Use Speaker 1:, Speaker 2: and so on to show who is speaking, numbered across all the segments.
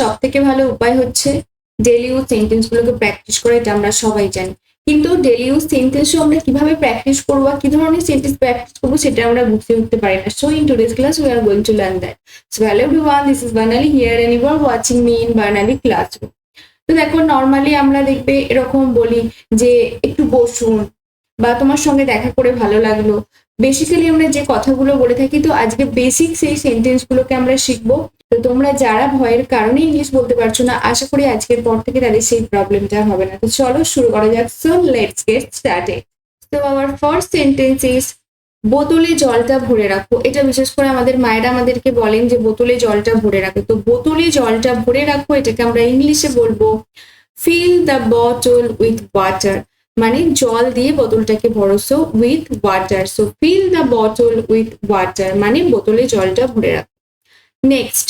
Speaker 1: সব থেকে ভালো উপায় হচ্ছে ডেলি ইউজ সেন্টেন্স গুলোকে প্র্যাকটিস করা, এটা আমরা সবাই জানি। কিন্তু ডেলি ইউজ সেন্টেন্সও আমরা কীভাবে প্র্যাকটিস করব কি ধরনের সেন্টেন্স প্র্যাকটিস করব সেটা আমরা বুঝতে উঠতে পারি না। So in today's class we are going to learn that so hello everyone this is Barnali here and you are watching me in Barnali classroom তো দেখো নর্মালি আমরা দেখবে এরকম বলি যে, একটু বসুন বা তোমার সঙ্গে দেখা করে ভালো লাগল। বেসিক্যালি আমরা যে কথাগুলো বলে থাকি, তো আজকে বেসিক সেই সেন্টেন্স গুলোকে আমরা শিখব। তো তোমরা যারা ভয়ের কারণে ইংলিশ বলতে পারছ না, আশা করি আজকের পর থেকে তাদের সেই প্রবলেমটা হবে না। তো চলো শুরু করা যাক। সো লেটস গেট স্টার্টেড তো আওয়ার ফার্স্ট সেন্টেন্স ইজ বোতলে জলটা ভরে রাখো। এটা বিশেষ করে আমাদের মায়েরা আমাদেরকে বলেন যে, বোতলে জলটা ভরে রাখো। তো বোতলে জলটা ভরে রাখো, এটাকে আমরা ইংলিশে বলব fill the bottle with water মানে জল দিয়ে বোতলটাকে ভরসো with water so fill the bottle with water মানে বোতলে জলটা ভরে রাখো। নেক্সট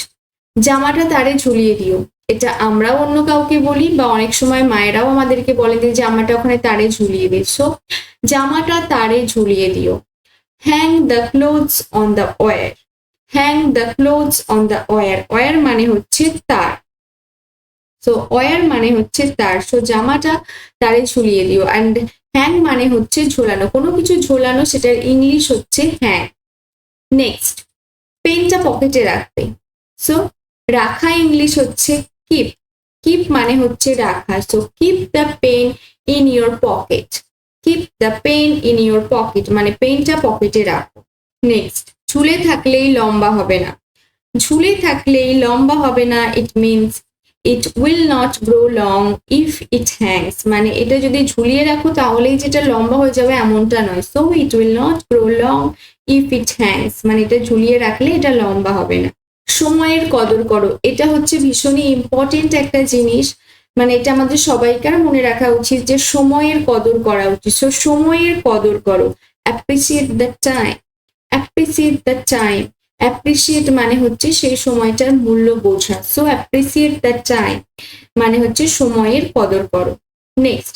Speaker 1: জামাটা তারে ঝুলিয়ে দিও। এটা আমরাও অন্য কাউকে বলি বা অনেক সময় মায়েরাও আমাদেরকে বলে যে জামাটা ওখানে তারে ঝুলিয়ে দিই সো জামাটা তারে ঝুলিয়ে দিও। Hang the clothes on the wire hang the clothes on the wire wire মানে হচ্ছে তার। সো ওয়ার মানে হচ্ছে তার। সো জামাটা তারে ঝুলিয়ে দিও। অ্যান্ড হ্যাং মানে হচ্ছে ঝোলানো। কোনো কিছু ঝোলানো, সেটার ইংলিশ হচ্ছে হ্যাং নেক্সট পেনটা পকেটে রাখতে সো রাখা ইংলিশ হচ্ছে কিপ কিপ মানে হচ্ছে রাখা। So keep the pen in your pocket keep the pen in your pocket মানে পেনটা পকেটে রাখো। নেক্সট ঝুলে থাকলেই লম্বা হবে না। ঝুলে থাকলেই লম্বা হবে না it means it will not grow long if it hangs মানে এটা যদি ঝুলিয়ে রাখো, তাহলেই যেটা লম্বা হয়ে যাবে এমনটা নয়। So it will not grow long if it hangs মানে এটা ঝুলিয়ে রাখলে এটা লম্বা হবে না। সময়ের কদর করো। এটা হচ্ছে ভীষণই ইম্পর্টেন্ট একটা জিনিস। মানে এটা আমাদের সবাইকার মনে রাখা উচিত যে সময়ের কদর করা উচিত। সো সময়ের কদর করো। Appreciate the time appreciate the time appreciate মানে হচ্ছে সেই সময়টার মূল্য বোঝা। সো অ্যাপ্রিসিয়েট দ্য টাইম মানে হচ্ছে সময়ের কদর করো। নেক্সট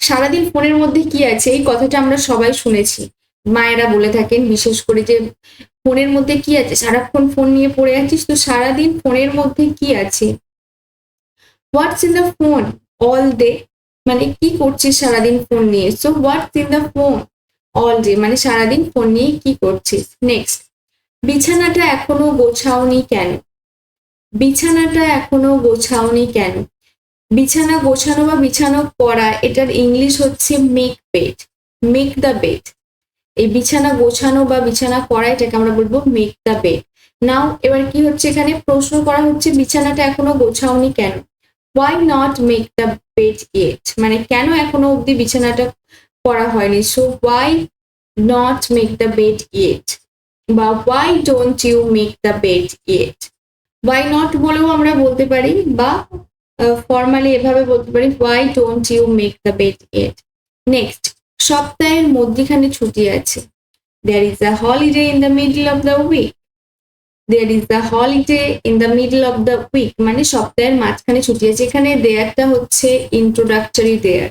Speaker 1: সারাদিন ফোনের মধ্যে কি আছে? এই কথাটা আমরা সবাই শুনেছি। মায়েরা বলে থাকেন, বিশেষ করে যে ফোনের মধ্যে কি আছে? সারাক্ষণ ফোন নিয়ে পড়ে আছিস তো সারাদিন ফোনের মধ্যে কি আছে? What's in the phone all day মানে কি করছিস সারাদিন ফোন নিয়ে? So what's in the phone all day মানে সারাদিন ফোন নিয়ে কি করছিস? নেক্সট বিছানাটা এখনও গোছাওনি কেন? বিছানাটা এখনও গোছাওনি কেন? বিছানা গোছানো বা বিছানো করা, এটার ইংলিশ হচ্ছে make bed make the bed এই বিছানা গোছানো বা বিছানা করা, এটাকে আমরা বলব মেক দ্য বেড নাও এবার কি হচ্ছে এখানে? প্রশ্ন করা হচ্ছে, বিছানাটা এখনও গোছাওনি কেন? Why not make the bed yet মানে কেন এখনও অবধি বিছানাটা করা হয়নি? So why not make the bed it বা why don't you make the bed it why not বলেও আমরা বলতে পারি, বা ফর্মালি এভাবে বলতে পারি why don't you make the bed it next সপ্তাহের মধ্যিখানে ছুটি আছে। There is a holiday in the middle of the week there is the holiday in the middle of the week মানে সপ্তাহের মাঝখানে ছুটি আছে। এখানে দেয়ারটা হচ্ছে ইন্ট্রোডাক্টরি দেয়ার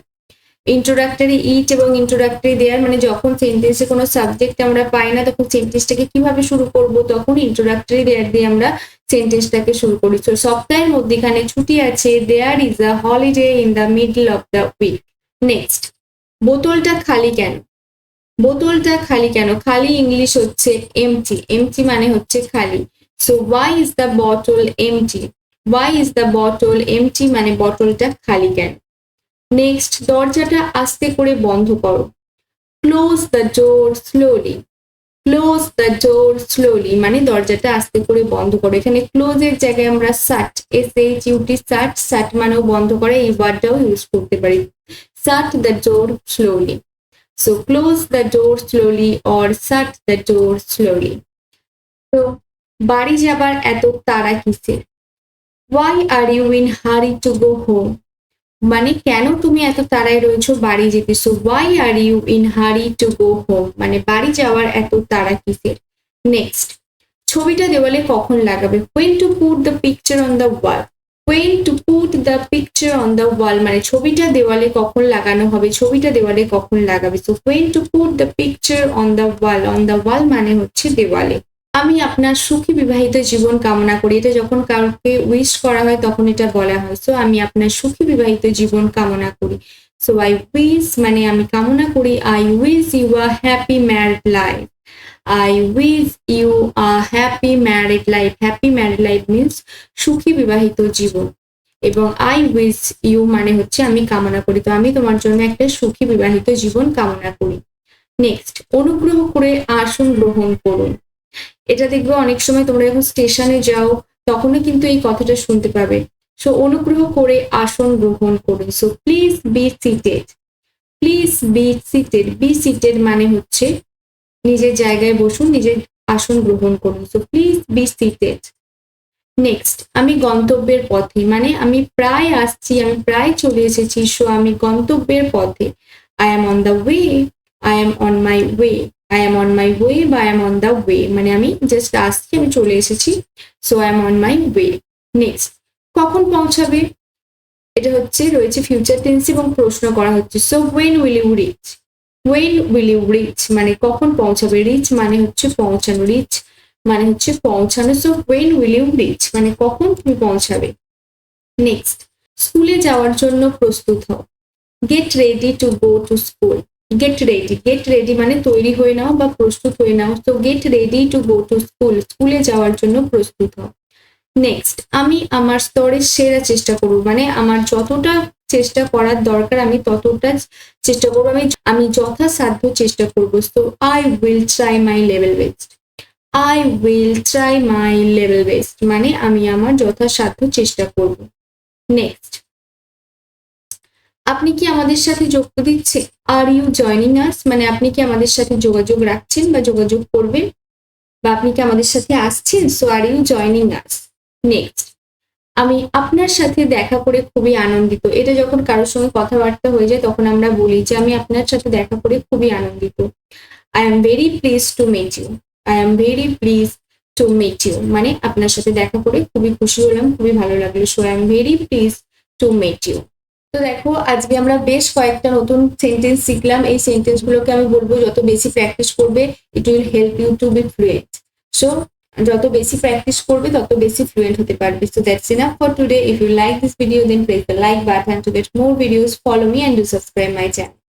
Speaker 1: ইন্ট্রোডাক্টরি ইট এবং ইন্ট্রোডাক্টরি দেয়ার মানে যখন সেন্টেন্সে কোনো সাবজেক্ট আমরা পাই না, তখন সেন্টেন্সটাকে কীভাবে শুরু করব? তখন ইন্ট্রোডাক্টরি দেয়ার দিয়ে আমরা সেন্টেন্সটাকে শুরু করি। তো সপ্তাহের মধ্যেখানে ছুটি আছে। There is a holiday in the middle of the week next বোতলটা খালি কেন? বোতলটা খালি কেন? খালি ইংলিশ হচ্ছে এমটি এমটি মানে হচ্ছে খালি। So why is the bottle empty why is the bottle empty মানে বটলটা খালি কেন? নেক্সট দরজাটা আস্তে করে বন্ধ করো। Close the door slowly close the door slowly মানে দরজাটা আস্তে করে বন্ধ করো এখানে ক্লোজ এর জায়গায় আমরা shut S H U T shut shut মানেও বন্ধ করে, এই ওয়ার্ডটাও ইউজ করতে পারি shut the door slowly. So, close the door slowly or shut the door slowly. তো, বাড়ি যাবার এত তাড়া কিসের why are you in hurry to go home মানে কেন তুমি এত তাড়ায় রয়েছো? বাড়ি যেতে so why are you in hurry to go home মানে বাড়ি যাওয়ার এত তাড়া কিসের? নেক্সট ছবিটা দেওয়ালে কখন লাগাবে? When to put the picture on the wall when to put the picture on the wall মানে ছবিটা দেওয়ালে কখন লাগানো হবে? ছবিটা দেওয়ালে কখন লাগাবে? So when to put the picture on the wall on the wall মানে হচ্ছে দেওয়ালে। আমি আপনার সুখী বিবাহিত জীবন কামনা করি। এটা যখন কাউকে উইশ করা হয়, তখন এটা বলা হয়। সো আমি আপনার সুখী বিবাহিত জীবন কামনা করি। সো আই উইশ মানে আমি কামনা করি I wish you a happy married life I wish you a happy married life happy married life means সুখী বিবাহিত জীবন। এবং আই উইশ ইউ মানে হচ্ছে আমি কামনা করি। তো আমি তোমার জন্য একটা সুখী বিবাহিত জীবন কামনা করি। নেক্সট অনুগ্রহ করে আসন গ্রহণ করুন। এটা দেখবে অনেক সময় তোমরা যখন স্টেশনে যাও তখনও কিন্তু এই কথাটা শুনতে পাবে। সো অনুগ্রহ করে আসন গ্রহণ করুন। So please be seated please be seated be seated মানে হচ্ছে নিজের জায়গায় বসুন, নিজের আসন গ্রহণ করুন। So please be seated next আমি গন্তব্যের পথে মানে আমি প্রায় আসছি, আমি প্রায় চলে এসেছি। সো আমি গন্তব্যের পথে। I am on the way I am on my way I am on my way বা I am on the way মানে আমি জাস্ট আসছি, আমি চলে এসেছি। So I am on my way next কখন পৌঁছাবে? এটা হচ্ছে রয়েছে ফিউচার টেন্স এবং প্রশ্ন করা হচ্ছে। So when will you reach when will you reach মানে কখন পৌঁছাবে? রিচ মানে হচ্ছে পৌঁছানো। রিচ মানে হচ্ছে পৌঁছানো। So when will you reach মানে কখন তুমি পৌঁছাবে? নেক্সট স্কুলে যাওয়ার জন্য প্রস্তুত হও। Get ready to go to school get ready get ready মানে তৈরি হয়ে নাও বা প্রস্তুত হয়ে নাও। তো get ready to go to school স্কুলে যাওয়ার জন্য প্রস্তুত হও। নেক্সট আমি আমার স্তরের সেরা চেষ্টা করব। মানে আমার যতটা চেষ্টা করার দরকার, আমি ততটা চেষ্টা করব। আমি আমি যথাসাধ্য চেষ্টা করব। তো I will try my level best I will try my level best মানে আমি আমার যথাসাধ্য চেষ্টা করব। নেক্সট আপনি কি আমাদের সাথে যোগ দিচ্ছে? আর ইউ জয়নিং আস মানে আপনি কি আমাদের সাথে যোগাযোগ রাখছেন বা যোগাযোগ করবেন? বা আপনি কি আমাদের সাথে আসছেন? So are you joining us next আমি আপনার সাথে দেখা করে খুবই আনন্দিত। এটা যখন কারোর সঙ্গে কথাবার্তা হয়ে যায়, তখন আমরা বলি যে, আমি আপনার সাথে দেখা করে খুবই আনন্দিত। I am very pleased to meet you I am very pleased to meet you মানে আপনার সাথে দেখা করে খুবই খুশি হলাম, খুবই ভালো লাগল। So I am very pleased to meet you তো দেখো, আজকে আমরা বেশ কয়েকটা নতুন সেন্টেন্স শিখলাম। এই সেন্টেন্স গুলোকে আমি বলব, যত বেশি প্র্যাকটিস করবে it will help you to be fluent so যত বেশি প্র্যাকটিস করবে, তত বেশি ফ্লুয়েন্ট হতে পারবে। So that's enough for today if you like this video then press the like button to get more videos follow me and do subscribe my channel